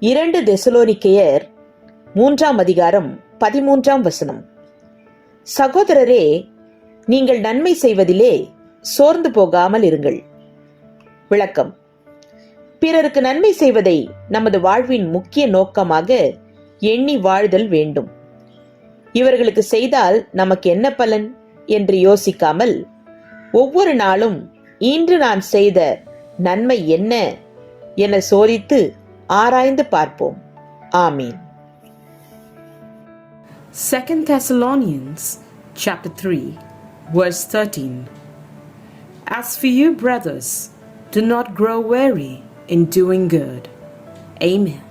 இரண்டு தெசலோனிக்கேயர் மூன்றாம் அதிகாரம் பதிமூன்றாம் வசனம். சகோதரரே நீங்கள் நன்மை செய்வதிலே சோர்ந்து போகாமல் இருங்கள். விளக்கம். பிறருக்கு நன்மை செய்வதை நமது வாழ்வின் முக்கிய நோக்கமாக எண்ணி வாழ்தல் வேண்டும். இவர்களுக்கு செய்தால் நமக்கு என்ன பலன் என்று யோசிக்காமல் ஒவ்வொரு நாளும் இன்று நான் செய்த நன்மை என்ன என சோதித்து ஆராய்ந்து பார்ப்போம் ஆமீன் 2 Thessalonians chapter 3 verse 13 As for you brothers do not grow weary in doing good Amen